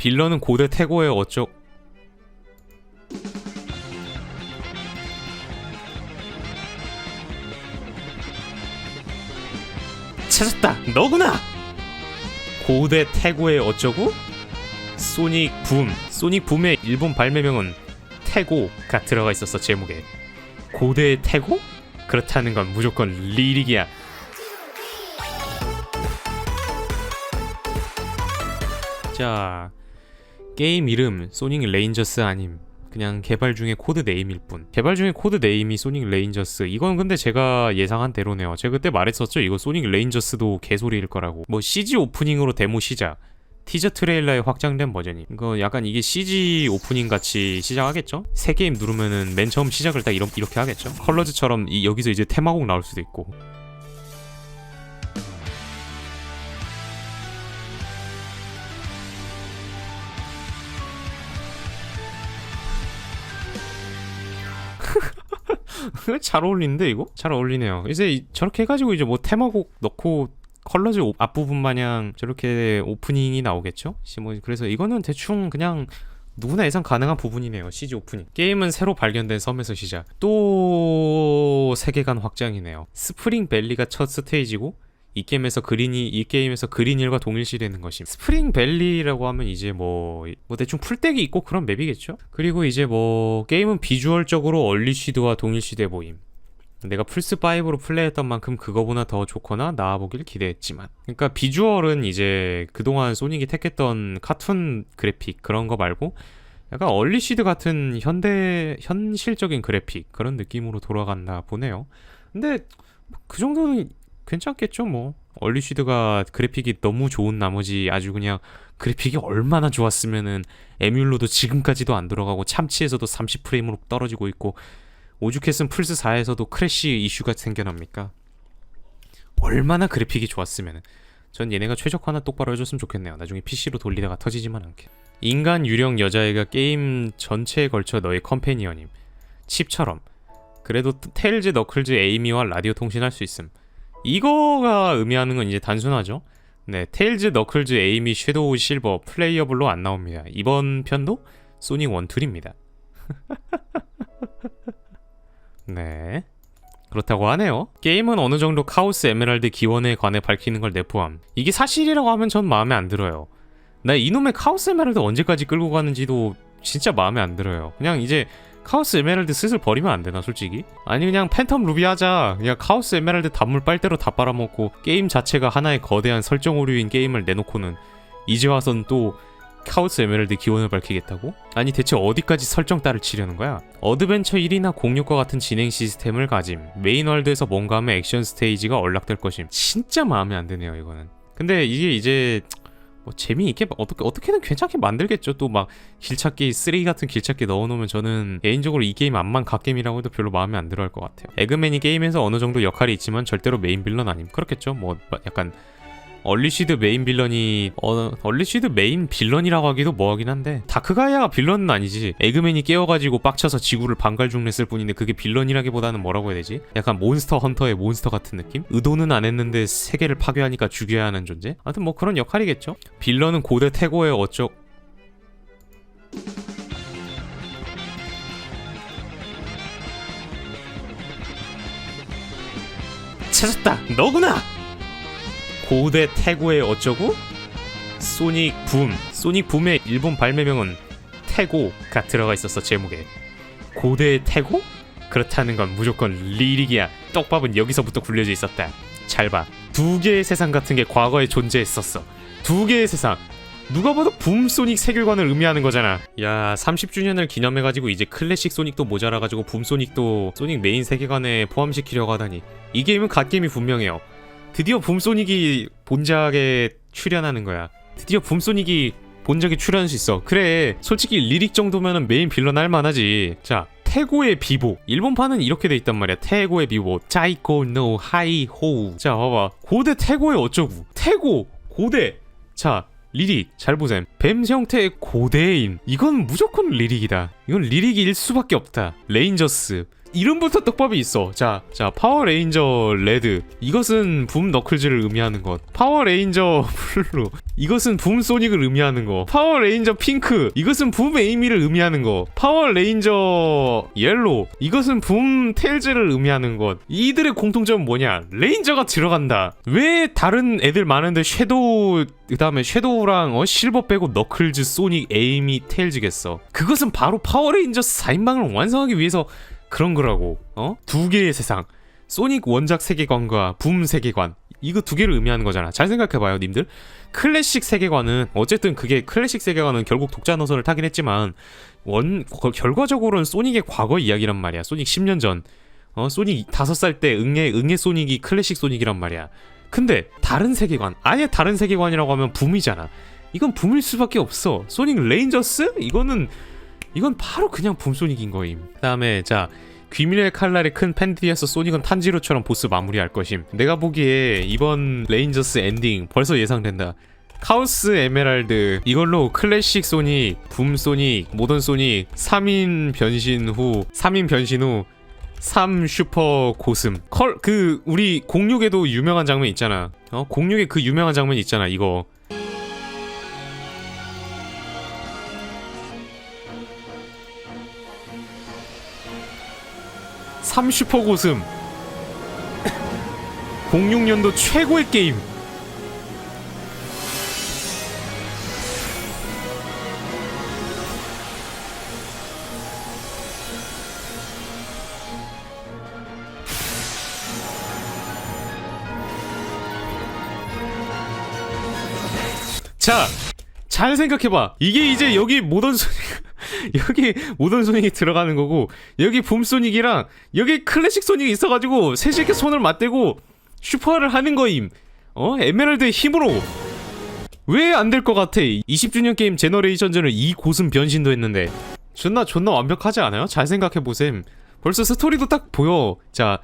빌런은 고대 태고의 어쩌 찾았다. 너구나! 고대 태고의 어쩌고 소닉 붐. 소닉 붐의 일본 발매명은 태고가 들어가 있었어 제목에. 고대 태고? 그렇다는 건 무조건 리릭이야. 자 게임 이름 소닉 레인저스 아님. 그냥 개발 중에 코드 네임일 뿐. 개발 중에 코드 네임이 소닉 레인저스 이건 근데 제가 예상한 대로네요. 제가 그때 말했었죠. 이거 소닉 레인저스도 개소리일 거라고. 뭐 CG 오프닝으로 데모 시작. 티저 트레일러의 확장된 버전이. 이거 약간 이게 CG 오프닝 같이 시작하겠죠? 새 게임 누르면은 맨 처음 시작을 딱 이런, 이렇게 하겠죠? 컬러즈처럼 이, 여기서 이제 테마곡 나올 수도 있고 잘 어울리는데 이거? 잘 어울리네요. 이제 이- 저렇게 해가지고 이제 뭐 테마곡 넣고 컬러즈 오- 앞부분 마냥 저렇게 오프닝이 나오겠죠? 시- 뭐 그래서 이거는 대충 그냥 누구나 예상 가능한 부분이네요. CG 오프닝. 게임은 새로 발견된 섬에서 시작. 또 세계관 확장이네요. 스프링 밸리가 첫 스테이지고 이 게임에서 그린이 이 게임에서 그린일과 동일시되는 것임. 스프링 밸리라고 하면 이제 뭐, 뭐 대충 풀떼기 있고 그런 맵이겠죠. 그리고 이제 뭐 게임은 비주얼적으로 얼리시드와 동일시돼 보임. 내가 플스 5로 플레이했던 만큼 그거보다 더 좋거나 나아보길 기대했지만 그러니까 비주얼은 이제 그동안 소닉이 택했던 카툰 그래픽 그런 거 말고 약간 얼리시드 같은 현대 현실적인 그래픽 그런 느낌으로 돌아간다 보네요. 근데 그 정도는 괜찮겠죠 뭐 얼리시드가 그래픽이 너무 좋은 나머지 아주 그냥 그래픽이 얼마나 좋았으면은 에뮬로도 지금까지도 안 돌아가고 참치에서도 30프레임으로 떨어지고 있고 오죽했으면 플스 4에서도 크래시 이슈가 생겨납니까? 얼마나 그래픽이 좋았으면은 전 얘네가 최적화나 똑바로 해줬으면 좋겠네요. 나중에 PC로 돌리다가 터지지만 않게. 인간 유령 여자애가 게임 전체에 걸쳐 너의 컴패니언임. 칩처럼. 그래도 테일즈, 너클즈, 에이미와 라디오 통신할 수 있음. 이거가 의미하는 건 이제 단순하죠. 네, 테일즈, 너클즈, 에이미, 섀도우, 실버, 플레이어블로 안 나옵니다. 이번 편도 소닉 원툴입니다. 네. 그렇다고 하네요. 게임은 어느 정도 카오스 에메랄드 기원에 관해 밝히는 걸 내포함. 이게 사실이라고 하면 전 마음에 안 들어요. 나 이놈의 카오스 에메랄드 언제까지 끌고 가는지도 진짜 마음에 안 들어요. 그냥 이제 카오스 에메랄드 슬슬 버리면 안 되나 솔직히? 아니 그냥 팬텀 루비 하자. 그냥 카오스 에메랄드 단물 빨대로 다 빨아먹고 게임 자체가 하나의 거대한 설정 오류인 게임을 내놓고는 이제 와선 또 카오스 에메랄드 기원을 밝히겠다고? 아니 대체 어디까지 설정 따를 치려는 거야? 어드벤처 1이나 공룡과 같은 진행 시스템을 가짐 메인 월드에서 뭔가 하면 액션 스테이지가 언락될 것임 진짜 마음에 안 드네요 이거는 근데 이게 이제 뭐 재미있게 어떻게 어떻게든 괜찮게 만들겠죠. 또 막 길찾기 쓰레기 같은 길찾기 넣어놓으면 저는 개인적으로 이 게임 안만 갓게임이라고 해도 별로 마음에 안 들어 할 것 같아요. 에그맨이 게임에서 어느 정도 역할이 있지만 절대로 메인 빌런 아님. 그렇겠죠? 뭐 약간 얼리시드 메인 빌런이 어, 얼리시드 메인 빌런이라고 하기도 뭐하긴 한데 다크가이아가 빌런은 아니지 에그맨이 깨워가지고 빡쳐서 지구를 반갈죽냈을 뿐인데 그게 빌런이라기보다는 뭐라고 해야 되지? 약간 몬스터 헌터의 몬스터 같은 느낌? 의도는 안 했는데 세계를 파괴하니까 죽여야 하는 존재? 아무튼 뭐 그런 역할이겠죠? 빌런은 고대 태고의 어쩌 찾았다 너구나 고대 태고의 어쩌고? 소닉 붐. 소닉 붐의 일본 발매명은 태고가 들어가 있었어 제목에. 고대 태고? 그렇다는 건 무조건 리릭이야. 떡밥은 여기서부터 굴려져 있었다. 잘 봐. 두 개의 세상 같은 게 과거에 존재했었어. 두 개의 세상. 누가 봐도 붐 소닉 세계관을 의미하는 거잖아. 야, 30주년을 기념해가지고 이제 클래식 소닉도 모자라가지고 붐 소닉도 소닉 메인 세계관에 포함시키려고 하다니. 이 게임은 갓 게임이 분명해요. 드디어 붐소닉이 본작에 출연하는 거야. 드디어 붐소닉이 본작에 출연할 수 있어. 그래, 솔직히 리릭 정도면은 메인 빌런 할 만하지. 자, 태고의 비보. 일본판은 이렇게 돼 있단 말이야. 태고의 비보. 짜이코 노 하이 호우. 자, 봐봐. 고대 태고의 어쩌구. 태고 고대. 자, 리릭 잘 보셈. 뱀 형태의 고대인. 이건 무조건 리릭이다. 이건 리릭일 수밖에 없다. 레인저스. 이름부터 떡밥이 있어. 자, 자, 파워레인저 레드. 이것은 붐 너클즈를 의미하는 것. 파워레인저 블루. 이것은 붐 소닉을 의미하는 거. 파워레인저 핑크. 이것은 붐 에이미를 의미하는 거. 파워레인저 옐로. 이것은 붐 테일즈를 의미하는 것. 이들의 공통점은 뭐냐? 레인저가 들어간다. 왜 다른 애들 많은데 섀도우 그 다음에 섀도우랑 어 실버 빼고 너클즈, 소닉, 에이미, 테일즈겠어. 그것은 바로 파워레인저 4인방을 완성하기 위해서 그런 거라고. 어? 두 개의 세상. 소닉 원작 세계관과 붐 세계관. 이거 두 개를 의미하는 거잖아. 잘 생각해봐요, 님들. 클래식 세계관은 어쨌든 그게 클래식 세계관은 결국 독자 노선을 타긴 했지만 원 거- 결과적으로는 소닉의 과거 이야기란 말이야. 소닉 10년 전. 어, 소닉 5살 때 응애 응애 소닉이 클래식 소닉이란 말이야. 근데 다른 세계관, 아예 다른 세계관이라고 하면 붐이잖아. 이건 붐일 수밖에 없어. 소닉 레인저스? 이거는 이건 바로 그냥 붐 소닉인 거임. 그 다음에 자 귀밀의 칼날의 큰 팬들이어서 소닉은 탄지로처럼 보스 마무리할 것임. 내가 보기에 이번 레인저스 엔딩 벌써 예상된다. 카오스 에메랄드 이걸로 클래식 소닉, 붐 소닉, 모던 소닉 3인 변신 후 3인 변신 후 3 슈퍼 고슴 컬 그 우리 공육에도 유명한 장면 있잖아 어 공육에 그 유명한 장면 있잖아 이거 삼 슈퍼 고슴 06년도 최고의 게임 자, 잘 생각해봐. 이게 이제 여기 모던 소닉, 여기 모던 소닉이 들어가는 거고, 여기 붐 소닉이랑 여기 클래식 소닉이 있어가지고 셋이 이렇게 손을 맞대고 슈퍼를 하는 거임. 어? 에메랄드의 힘으로. 왜 안 될 것 같아? 20주년 게임 제너레이션전을 이 고슴 변신도 했는데. 존나 존나 완벽하지 않아요? 잘 생각해보셈. 벌써 스토리도 딱 보여. 자,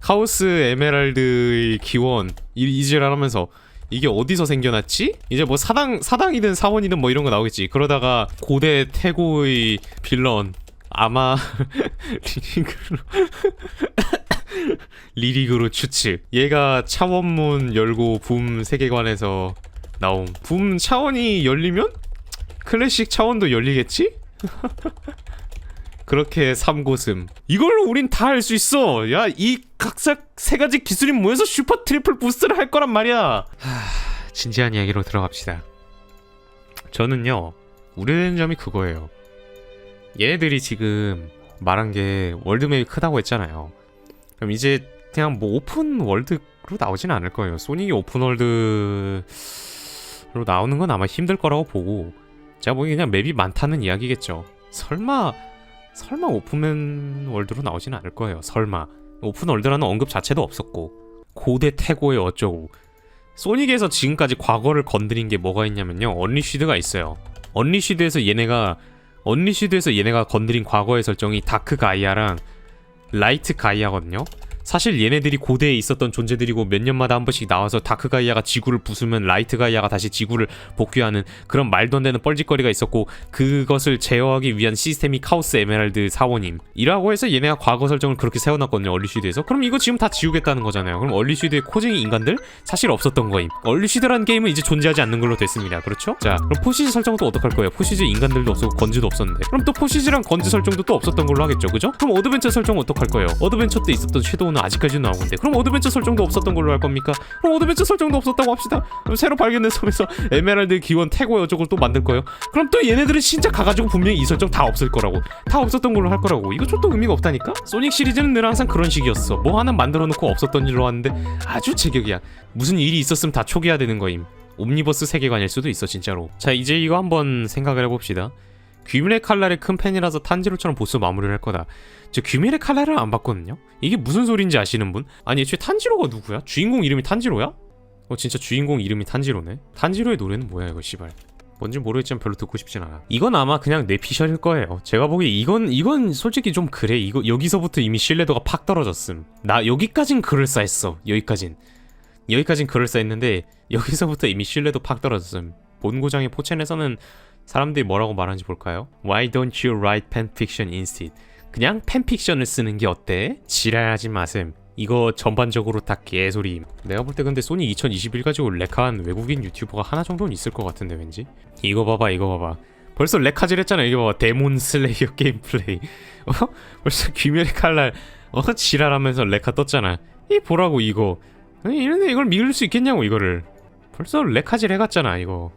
카오스 에메랄드의 기원, 이- 이지를 하면서 이게 어디서 생겨났지? 이제 뭐 사당 사당이든 사원이든 뭐 이런 거 나오겠지. 그러다가 고대 태고의 빌런 아마 리릭으로 리릭으로 추측. 얘가 차원문 열고 붐 세계관에서 나옴. 붐 차원이 열리면 클래식 차원도 열리겠지? 그렇게 삼고슴. 이걸로 우린 다 할 수 있어. 야, 이 각각 세 가지 기술이 모여서 슈퍼 트리플 부스트를 할 거란 말이야. 하, 진지한 이야기로 들어갑시다. 저는요, 우려되는 점이 그거예요. 얘네들이 지금 말한 게 월드맵이 크다고 했잖아요. 그럼 이제 그냥 뭐 오픈 월드로 나오진 않을 거예요. 소닉이 오픈 월드로 나오는 건 아마 힘들 거라고 보고 제가 보기엔 그냥 맵이 많다는 이야기겠죠. 설마 설마 오픈맨 월드로 나오진 않을 거예요. 설마 오픈 월드라는 언급 자체도 없었고 고대 태고의 어쩌고 소닉에서 지금까지 과거를 건드린 게 뭐가 있냐면요. 언리쉬드가 있어요. 언리쉬드에서 얘네가 언리쉬드에서 얘네가 건드린 과거의 설정이 다크 가이아랑 라이트 가이아거든요. 사실 얘네들이 고대에 있었던 존재들이고 몇 년마다 한 번씩 나와서 다크 가이아가 지구를 부수면 라이트 가이아가 다시 지구를 복귀하는 그런 말도 안 되는 뻘짓거리가 있었고 그것을 제어하기 위한 시스템이 카오스 에메랄드 사원임 이라고 해서 얘네가 과거 설정을 그렇게 세워놨거든요 얼리쉬드에서. 그럼 이거 지금 다 지우겠다는 거잖아요. 그럼 얼리쉬드의 코쟁이 인간들? 사실 없었던 거임. 얼리쉬드라는 게임은 이제 존재하지 않는 걸로 됐습니다. 그렇죠? 자 그럼 포시즈 설정도 어떡할 거예요? 포시즈 인간들도 없었고 건즈도 없었는데. 그럼 또 포시즈랑 건즈 설정도 또 없었던 걸로 하겠죠. 그죠? 그럼 어드벤처 설정 어떡할 거예요? 어드벤처 때 있었던 섀도우 는 아직까지도 나오는데 그럼 어드벤처 설정도 없었던 걸로 할 겁니까? 그럼 어드벤처 설정도 없었다고 합시다. 그럼 새로 발견된 섬에서 에메랄드 기원 태고 여쪽을 또 만들 거예요. 그럼 또 얘네들은 진짜 가가지고 분명히 이 설정 다 없을 거라고. 다 없었던 걸로 할 거라고. 이거 좀또 의미가 없다니까? 소닉 시리즈는 늘 항상 그런 식이었어. 뭐 하나 만들어 놓고 없었던 일로 하는데 아주 제격이야. 무슨 일이 있었으면 다 초기화 되는 거임. 옴니버스 세계관일 수도 있어 진짜로. 자 이제 이거 한번 생각을 해봅시다 귀밀의 칼날의 큰 팬이라서 탄지로처럼 보스 마무리를 할 거다 저 귀밀의 칼날을 안 봤거든요 이게 무슨 소린지 아시는 분? 아니 애초에 탄지로가 누구야? 주인공 이름이 탄지로야? 어 진짜 주인공 이름이 탄지로네 탄지로의 노래는 뭐야 이거 씨발 뭔지 모르겠지만 별로 듣고 싶진 않아. 이건 아마 그냥 내 피셜일 거예요. 제가 보기 이건 이건 솔직히 좀 그래. 이거 여기서부터 이미 신뢰도가 팍 떨어졌음. 나 여기까진 그럴싸했어. 여기까진 여기까진 그럴싸했는데 여기서부터 이미 신뢰도 팍 떨어졌음. 본고장의 포첸에서는 사람들이 뭐라고 말하는지 볼까요? Why don't you write fan fiction instead? 그냥 팬픽션을 쓰는 게 어때? 지랄하지 마셈. 이거 전반적으로 다 개소리. 내가 볼 때 근데 소니 2021 가지고 렉한 외국인 유튜버가 하나 정도는 있을 것 같은데 왠지. 이거 봐봐, 이거 봐봐. 벌써 렉하질 했잖아. 이거 봐봐. 데몬 슬레이어 게임 플레이. 어? 벌써 귀멸의 칼날 어? 지랄하면서 렉하 떴잖아. 이 보라고 이거. 이런데 이걸 믿을 수 있겠냐고 이거를. 벌써 렉하질 해갔잖아 이거.